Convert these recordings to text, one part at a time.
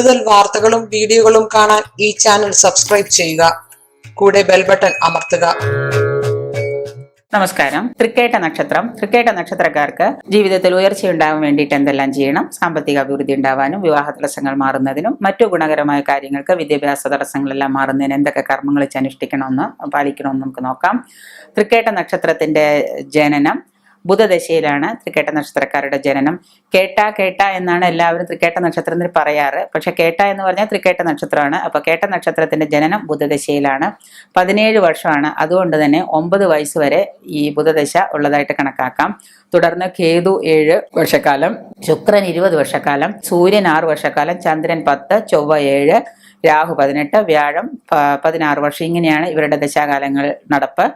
കൂടുതൽ വാർത്തകളും വീഡിയോകളും കാണാൻ ഈ ചാനൽ സബ്സ്ക്രൈബ് ചെയ്യുക. കൂടെ ബെൽ ബട്ടൺ അമർത്തുക. നമസ്കാരം. തൃക്കേട്ട നക്ഷത്രം. തൃക്കേട്ട നക്ഷത്രക്കാർക്ക് ജീവിതത്തിൽ ഉയർച്ച ഉണ്ടാവാൻ വേണ്ടിയിട്ട് എന്തെല്ലാം ചെയ്യണം? സാമ്പത്തിക അഭിവൃദ്ധി ഉണ്ടാവാനും വിവാഹ തടസ്സങ്ങൾ മാറുന്നതിനും മറ്റു ഗുണകരമായ കാര്യങ്ങൾക്ക് വിദ്യാഭ്യാസ തടസ്സങ്ങളെല്ലാം മാറുന്നതിന് എന്തൊക്കെ കർമ്മങ്ങൾ അനുഷ്ഠിക്കണമെന്ന് പാലിക്കണമെന്ന് നമുക്ക് നോക്കാം. തൃക്കേട്ട നക്ഷത്രത്തിന്റെ ജനനം ബുധദശയിലാണ് തൃക്കേട്ട നക്ഷത്രക്കാരുടെ ജനനം. കേട്ട കേട്ട എന്നാണ് എല്ലാവരും തൃക്കേട്ട നക്ഷത്രത്തിൽ പറയാറ്. പക്ഷെ കേട്ട എന്ന് പറഞ്ഞാൽ തൃക്കേട്ട നക്ഷത്രമാണ്. അപ്പൊ കേട്ട നക്ഷത്രത്തിന്റെ ജനനം ബുധദശയിലാണ്. പതിനേഴ് വർഷമാണ്. അതുകൊണ്ട് തന്നെ ഒമ്പത് വയസ്സ് വരെ ഈ ബുധദശ ഉള്ളതായിട്ട് കണക്കാക്കാം. തുടർന്ന് കേതു ഏഴ് വർഷക്കാലം ശുക്രൻ ഇരുപത് വർഷക്കാലം സൂര്യൻ ആറ് വർഷക്കാലം ചന്ദ്രൻ പത്ത് ചൊവ്വ ഏഴ് രാഹു പതിനെട്ട് വ്യാഴം പതിനാറ് വർഷം. ഇങ്ങനെയാണ് ഇവരുടെ ദശാകാലങ്ങൾ നടപ്പ്.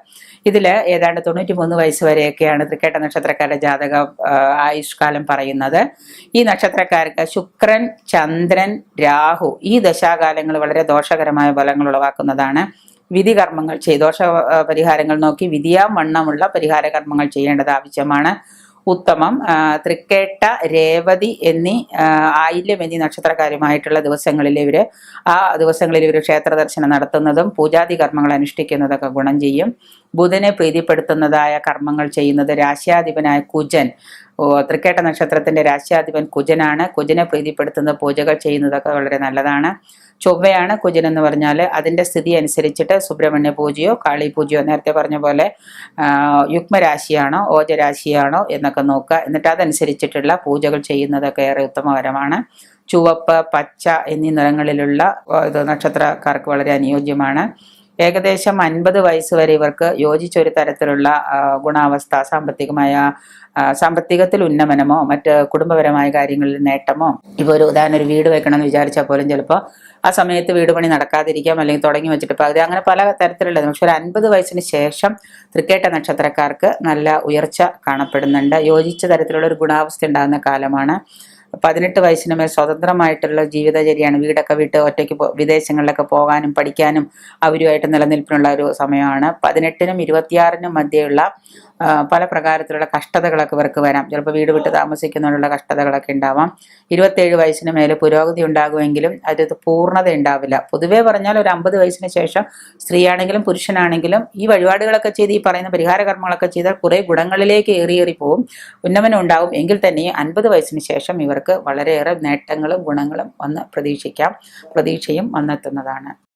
ഇതിൽ ഏതാണ്ട് തൊണ്ണൂറ്റി മൂന്ന് വയസ്സ് വരെയൊക്കെയാണ് തൃക്കേട്ട നക്ഷത്രക്കാരുടെ ജാതക ആയുഷ്കാലം പറയുന്നത്. ഈ നക്ഷത്രക്കാർക്ക് ശുക്രൻ ചന്ദ്രൻ രാഹു ഈ ദശാകാലങ്ങൾ വളരെ ദോഷകരമായ ഫലങ്ങൾ ഉളവാക്കുന്നതാണ്. വിധി കർമ്മങ്ങൾ ചെയ്ത് ദോഷ പരിഹാരങ്ങൾ നോക്കി വിധിയാം വണ്ണമുള്ള പരിഹാര കർമ്മങ്ങൾ ചെയ്യേണ്ടത് ആവശ്യമാണ്. ഉത്തമം. തൃക്കേട്ട രേവതി എന്നീ ആയില്യം എന്നീ നക്ഷത്രകാരുമായിട്ടുള്ള ദിവസങ്ങളിൽ ഇവർ ആ ദിവസങ്ങളിൽ ഇവർ ക്ഷേത്ര ദർശനം നടത്തുന്നതും പൂജാതി കർമ്മങ്ങൾ അനുഷ്ഠിക്കുന്നതൊക്കെ ഗുണം ചെയ്യും. ബുധനെ പ്രീതിപ്പെടുത്തുന്നതായ കർമ്മങ്ങൾ ചെയ്യുന്നത് രാശ്യാധിപനായ കുജൻ തൃക്കേട്ട നക്ഷത്രത്തിന്റെ രാശ്യാധിപൻ കുജനാണ്. കുജനെ പ്രീതിപ്പെടുത്തുന്ന പൂജകൾ ചെയ്യുന്നതൊക്കെ വളരെ നല്ലതാണ്. ചൊവ്വയാണ് കുജൻ എന്ന് പറഞ്ഞാൽ അതിന്റെ സ്ഥിതി അനുസരിച്ചിട്ട് സുബ്രഹ്മണ്യ പൂജയോ കാളി പൂജയോ നേരത്തെ പറഞ്ഞ പോലെ യുഗ്മരാശിയാണോ ഓജരാശിയാണോ എന്നൊക്കെ നോക്കുക. എന്നിട്ട് അതനുസരിച്ചിട്ടുള്ള പൂജകൾ ചെയ്യുന്നതൊക്കെ ഏറെ ഉത്തമകരമാണ്. ചുവപ്പ് പച്ച എന്നീ നിറങ്ങളിലുള്ള ഇത് നക്ഷത്രക്കാർക്ക് വളരെ അനുയോജ്യമാണ്. ഏകദേശം അൻപത് വയസ്സ് വരെ ഇവർക്ക് യോജിച്ചൊരു തരത്തിലുള്ള ഗുണാവസ്ഥ സാമ്പത്തികമായ സാമ്പത്തികത്തിൽ ഉന്നമനമോ മറ്റ് കുടുംബപരമായ കാര്യങ്ങളിൽ നേട്ടമോ ഇപ്പോൾ ഒരു ഉദാഹരണം ഒരു വീട് വെക്കണം എന്ന് വിചാരിച്ചാൽ പോലും ചിലപ്പോൾ ആ സമയത്ത് വീട് പണി നടക്കാതിരിക്കാം അല്ലെങ്കിൽ തുടങ്ങി വെച്ചിട്ട് പകുതി അങ്ങനെ പല തരത്തിലുള്ളത്. പക്ഷെ ഒരു അൻപത് വയസ്സിന് ശേഷം തൃക്കേട്ട നക്ഷത്രക്കാർക്ക് നല്ല ഉയർച്ച കാണപ്പെടുന്നുണ്ട്. യോജിച്ച തരത്തിലുള്ള ഒരു ഗുണാവസ്ഥ ഉണ്ടാകുന്ന കാലമാണ് പതിനെട്ട് വയസ്സിന് മേൽ സ്വതന്ത്രമായിട്ടുള്ള ജീവിതചര്യയാണ്. വീടൊക്കെ വിട്ട് ഒറ്റയ്ക്ക് വിദേശങ്ങളിലൊക്കെ പോകാനും പഠിക്കാനും അവരുമായിട്ട് നിലനിൽപ്പിനുള്ള ഒരു സമയമാണ്. പതിനെട്ടിനും ഇരുപത്തിയാറിനും മധ്യയുള്ള പല പ്രകാരത്തിലുള്ള കഷ്ടതകളൊക്കെ ഇവർക്ക് വരാം. ചിലപ്പോൾ വീട് വിട്ട് താമസിക്കുന്നതിനുള്ള കഷ്ടതകളൊക്കെ ഉണ്ടാവാം. ഇരുപത്തേഴ് വയസ്സിന് മേലെ പുരോഗതി ഉണ്ടാകുമെങ്കിലും അതിൽ പൂർണത ഉണ്ടാവില്ല. പൊതുവേ പറഞ്ഞാൽ ഒരു അമ്പത് വയസ്സിന് ശേഷം സ്ത്രീയാണെങ്കിലും പുരുഷനാണെങ്കിലും ഈ വഴിപാടുകളൊക്കെ ചെയ്ത് ഈ പറയുന്ന പരിഹാര കർമ്മങ്ങളൊക്കെ ചെയ്താൽ കുറേ ഗുണങ്ങളിലേക്ക് ഏറിയേറി പോവും. ഉന്നമനം ഉണ്ടാവും. എങ്കിൽ തന്നെ അൻപത് വയസ്സിന് ശേഷം ഇവർക്ക് വളരെയേറെ നേട്ടങ്ങളും ഗുണങ്ങളും വന്ന് പ്രതീക്ഷിക്കാം. പ്രതീക്ഷയും വന്നെത്തുന്നതാണ്.